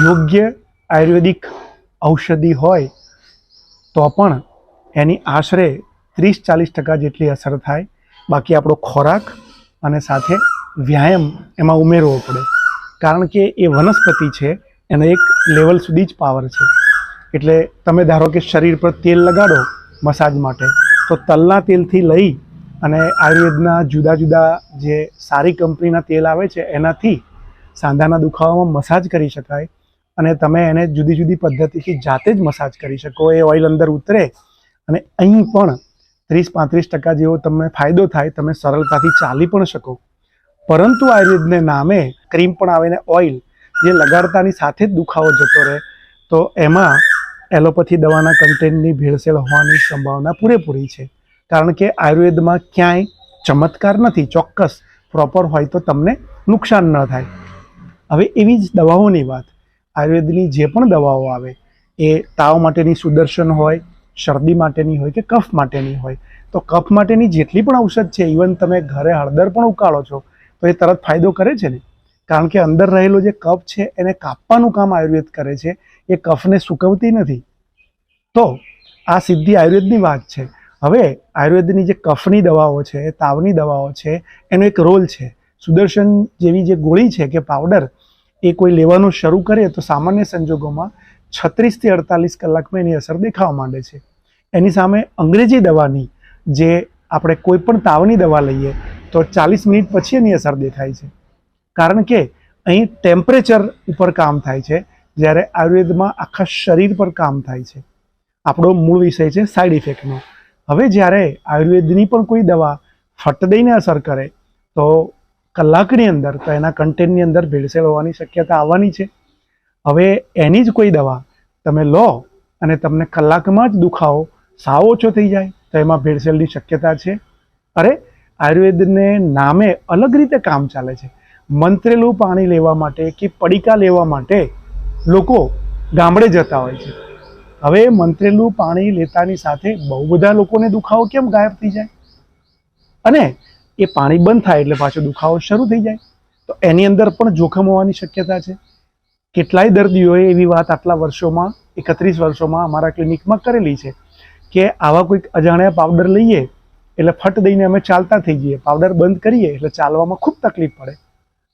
યોગ્ય આયુર્વેદિક ઔષધિ હોય તો પણ એની આશરે ત્રીસ ચાલીસ ટકા જેટલી અસર થાય. બાકી આપણો ખોરાક અને સાથે વ્યાયામ એમાં ઉમેરવો પડે. કારણ કે એ વનસ્પતિ છે, એનો એક લેવલ સુધી જ પાવર છે. એટલે તમે ધારો કે શરીર પર તેલ લગાડો મસાજ માટે, તો તલના તેલથી લઈ અને આયુર્વેદના જુદા જુદા જે સારી કંપનીના તેલ આવે છે, એનાથી સાંધાના દુખાવામાં મસાજ કરી શકાય અને તમે એને જુદી જુદી પદ્ધતિથી જાતે જ મસાજ કરી શકો. એ ઓઇલ અંદર ઉતરે અને અહીં પણ ત્રીસ પાંત્રીસ ટકા જેવો તમને ફાયદો થાય, તમે સરળતાથી ચાલી પણ શકો. પરંતુ આયુર્વેદને નામે ક્રીમ પણ આવે ને ઓઇલ જે લગાડતાની સાથે જ દુખાવો જતો રહે, તો એમાં એલોપેથી દવાના કન્ટેન્ટની ભેળસેળ હોવાની સંભાવના પૂરેપૂરી છે. કારણ કે આયુર્વેદમાં ક્યાંય ચમત્કાર નથી, ચોક્કસ, પ્રોપર હોય તો તમને નુકસાન ન થાય. હવે એવી જ દવાઓની વાત. આયુર્વેદની જે પણ દવાઓ આવે, એ તાવ માટેની સુદર્શન હોય, શરદી માટેની હોય કે કફ માટેની હોય, તો કફ માટેની જેટલી પણ ઔષધ છે ઇવન તમે ઘરે હળદર પણ ઉકાળો છો, તો એ તરત ફાયદો કરે છે ને? કારણ કે અંદર રહેલો જે કફ છે, એને કાપવાનું કામ આયુર્વેદ કરે છે, એ કફને સૂકવતી નથી. તો આ સિદ્ધિ આયુર્વેદની વાત છે. હવે આયુર્વેદની જે કફની દવાઓ છે તાવની દવાઓ છે, એનો એક રોલ છે. સુદર્શન જેવી જે ગોળી છે કે પાવડર એ કોઈ લેવાનું શરૂ કરે તો સામાન્ય સંજોગોમાં છત્રીસથી અડતાલીસ કલાકમાં એની અસર દેખાવા માંડે છે. એની સામે અંગ્રેજી દવાની જે આપણે કોઈ પણ તાવની દવા લઈએ તો ચાલીસ મિનિટ પછી એની અસર દેખાય છે. કારણ કે અહીં ટેમ્પરેચર ઉપર કામ થાય છે, જ્યારે આયુર્વેદમાં આખા શરીર પર કામ થાય છે. આપણો મૂળ વિષય છે સાઈડ ઇફેક્ટનો હવે જ્યારે આયુર્વેદની પણ કોઈ દવા ફટ દઈને અસર કરે તો કલાકની અંદર તો એના કન્ટેન્ટની અંદર ભેળસેળ હોવાની શક્યતા આવવાની છે. હવે એની જ કોઈ દવા તમે લો અને તમને કલાકમાં જ દુખાવો સાવ ઓછો થઈ જાય તો એમાં ભેળસેળની શક્યતા છે. અરે, આયુર્વેદને નામે અલગ રીતે કામ ચાલે છે. મંત્રેલું પાણી લેવા માટે કે પડીકા લેવા માટે લોકો ગામડે જતા હોય છે. હવે મંત્રેલું પાણી લેતાની સાથે બહુ બધા લોકોને દુખાવો કેમ ગાયબ થઈ જાય? અને એ પાણી બંધ થાય એટલે પાછો દુખાવો શરૂ થઈ જાય. તો એની અંદર પણ જોખમ હોવાની શક્યતા છે. કેટલાય દર્દીઓએ એવી વાત આટલા વર્ષોમાં, એકત્રીસ વર્ષોમાં અમારા ક્લિનિકમાં કરેલી છે કે આવા કોઈક અજાણ્યા પાવડર લઈએ એટલે ફટ દઈને અમે ચાલતા થઈ જઈએ. પાવડર બંધ કરીએ એટલે ચાલવામાં ખૂબ તકલીફ પડે.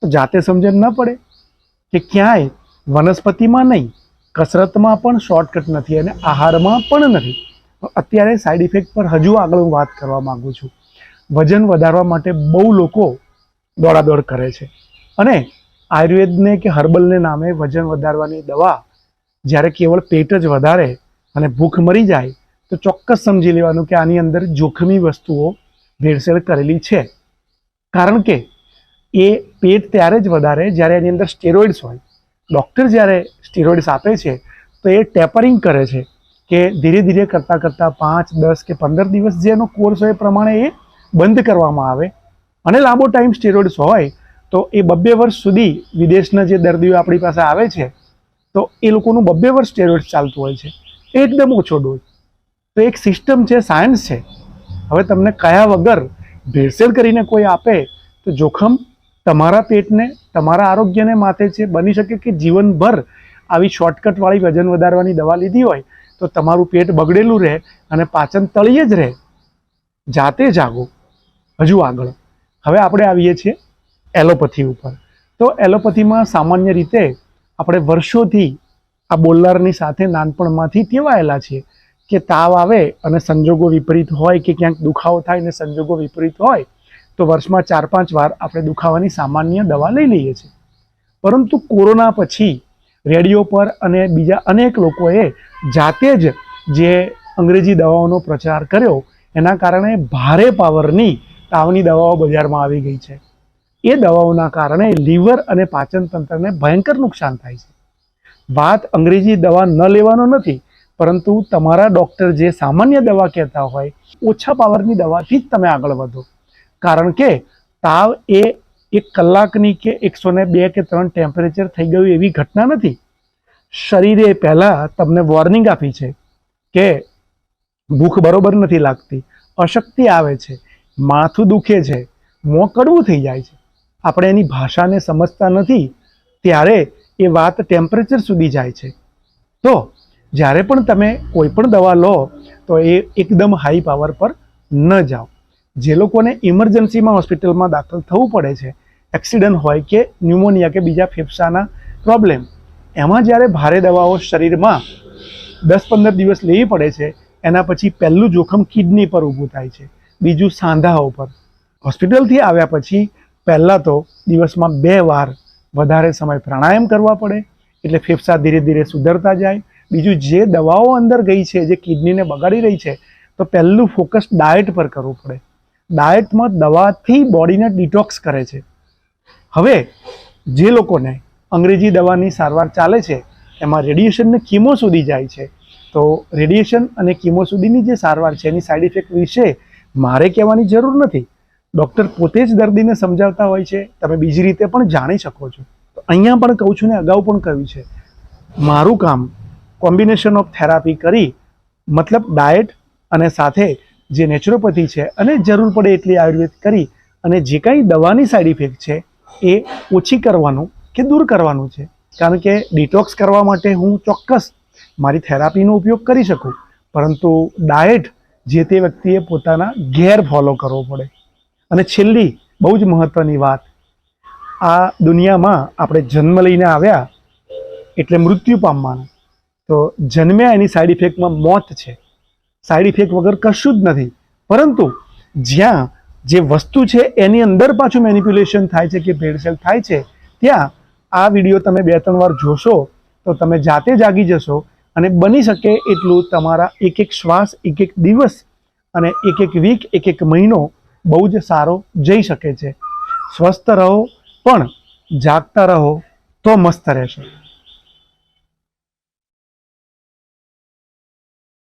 તો જાતે સમજણ ન પડે કે ક્યાંય વનસ્પતિમાં નહીં, કસરતમાં પણ શોર્ટકટ નથી અને આહારમાં પણ નથી. અત્યારે સાઈડ ઇફેક્ટ પર હજુ આગળ હું વાત કરવા માંગુ છું. વજન વધારવા માટે બહુ લોકો દોડાદોડ કરે છે. અને આયુર્વેદને કે હર્બલને નામે વજન વધારવાની દવા જ્યારે કેવળ પેટ જ વધારે અને ભૂખ મરી જાય, તો ચોક્કસ સમજી લેવાનું કે આની અંદર જોખમી વસ્તુઓ ભેળસેળ કરેલી છે. કારણ કે એ પેટ ત્યારે જ વધારે જ્યારે એની અંદર સ્ટેરોઇડ્સ હોય. ડૉક્ટર જ્યારે સ્ટેરોઇડ્સ આપે છે, તો એ ટેપરિંગ કરે છે કે ધીરે ધીરે કરતાં કરતાં પાંચ, દસ કે પંદર દિવસ જે એનો કોર્સ હોય એ પ્રમાણે એ બંધ કરવામાં આવે અને લાંબો ટાઈમ સ્ટેરોઇડ્સ હોય, તો એ બબ્બે વર્ષ સુધી વિદેશના જે દર્દીઓ આપણી પાસે આવે છે, તો એ લોકોનું બબ્બે વર્ષ સ્ટેરોઇડ્સ ચાલતું હોય છે. એકદમ ઓછો ડોઝ તો એક સિસ્ટમ છે સાયન્સ છે. હવે તમને કયા વગર ભેળસેળ કરીને કોઈ આપે, તો જોખમ તમારા પેટને, તમારા આરોગ્યને માથે છે. બની શકે કે જીવનભર આવી શોર્ટકટવાળી વજન વધારવાની દવા લીધી હોય, તો તમારું પેટ બગડેલું રહે અને પાચન તળિયે જ રહે. જાતે જાગો. હજુ આગળ. હવે આપણે આવીએ છીએ એલોપથી ઉપર. તો એલોપથીમાં સામાન્ય રીતે આપણે વર્ષોથી આ બોલનારની સાથે નાનપણમાંથી ટેવાયેલા છીએ કે તાવ આવે અને સંજોગો વિપરીત હોય કે ક્યાંક દુખાવો થાય અને સંજોગો વિપરીત હોય, તો વર્ષમાં ચાર પાંચ વાર આપણે દુખાવાની સામાન્ય દવા લઈ લઈએ છીએ. પરંતુ કોરોના પછી રેડિયો પર અને બીજા અનેક લોકોએ જાતે જ જે અંગ્રેજી દવાઓનો પ્રચાર કર્યો, એના કારણે ભારે પાવરની તાવની દવાઓ બજારમાં આવી ગઈ છે. એ દવાઓના કારણે લીવર અને પાચન તંત્રને ભયંકર નુકસાન થાય છે. વાત અંગ્રેજી દવા ન લેવાનો નથી, પરંતુ તમારા ડૉક્ટર જે સામાન્ય દવા કહેતા હોય, ઓછા પાવરની દવાથી જ તમે આગળ વધો. કારણ કે તાવ એ એક કલાકની કે એકસો ને બે કે ત્રણ ટેમ્પરેચર થઈ ગયું એવી ઘટના નથી. શરીરે પહેલાં તમને વોર્નિંગ આપી છે કે ભૂખ બરોબર નથી લાગતી, અશક્તિ આવે છે માથું દુખે છે, મોં કડવું થઈ જાય છે. આપણે એની ભાષાને સમજતા નથી, ત્યારે એ વાત ટેમ્પરેચર સુધી જાય છે. તો જ્યારે પણ તમે કોઈ પણ દવા લો, તો એ એકદમ હાઈ પાવર પર ન જાઓ. જે લોકોને ઇમરજન્સીમાં હોસ્પિટલમાં દાખલ થવું પડે છે એક્સિડન્ટ હોય કે ન્યુમોનિયા કે બીજા ફેફસાના પ્રોબ્લેમ એમાં જ્યારે ભારે દવાઓ શરીરમાં દસ પંદર દિવસ લેવી પડે છે, એના પછી પહેલું જોખમ કિડની પર ઊભું થાય છે. બીજું સાંધા ઉપર. હોસ્પિટલથી આવ્યા પછી પહેલાં તો દિવસમાં બે વાર વધારે સમય પ્રાણાયામ કરવા પડે, એટલે ફેફસા ધીરે ધીરે સુધરતા જાય. બીજું, જે દવાઓ અંદર ગઈ છે, જે કિડનીને બગાડી રહી છે, તો પહેલું ફોકસ ડાયટ પર કરવું પડે. ડાયટમાં દવાથી બોડીને ડિટોક્સ કરે છે. હવે, જે લોકોને અંગ્રેજી દવાની સારવાર ચાલે છે, એમાં રેડિયેશનને કીમો સુધી જાય છે. તો રેડિયેશન અને કીમો સુધીની જે સારવાર છે, એની સાઈડ ઇફેક્ટ વિશે મારે કહેવાની જરૂર નથી. ડૉક્ટર પોતે જ દર્દીને સમજાવતા હોય છે. તમે બીજી રીતે પણ જાણી શકો છો. તો અહીંયા પણ કહું છું ને, અગાઉ પણ કહ્યું છે. મારું કામ કોમ્બિનેશન ઓફ થેરાપી કરી, મતલબ ડાયટ અને સાથે જે નેચરોપેથી છે અને જરૂર પડે એટલી આયુર્વેદ કરી અને જે કાંઈ દવાની સાઈડ ઇફેક્ટ છે એ ઓછી કરવાનું કે દૂર કરવાનું છે. કારણ કે ડિટોક્સ કરવા માટે હું ચોક્કસ મારી થેરાપીનો ઉપયોગ કરી શકું. પરંતુ ડાયટ જે તે વ્યક્તિએ પોતાના ઘેર ફોલો કરવો પડે. અને છેલ્લી બહુ જ મહત્ત્વની વાત, આ દુનિયામાં આપણે જન્મ લઈને આવ્યા એટલે મૃત્યુ પામવાનું. તો જન્મ્યા એની સાઈડ ઇફેક્ટમાં મોત છે. સાઈડ ઇફેક્ટ વગર કશું જ નથી. પરંતુ જ્યાં જે વસ્તુ છે એની અંદર પાછું મેનિપ્યુલેશન થાય છે કે ભેળસેળ થાય છે, ત્યાં આ વીડિયો તમે બે ત્રણ વાર જોશો, તો તમે જાતે જાગી જશો અને બની શકે એટલું તમારા એક એક શ્વાસ એક એક દિવસ અને એક એક વીક એક એક મહિનો બહુ જ સારો જઈ શકે છે. સ્વસ્થ રહો, પણ જાગતા રહો તો મસ્ત રહેશો.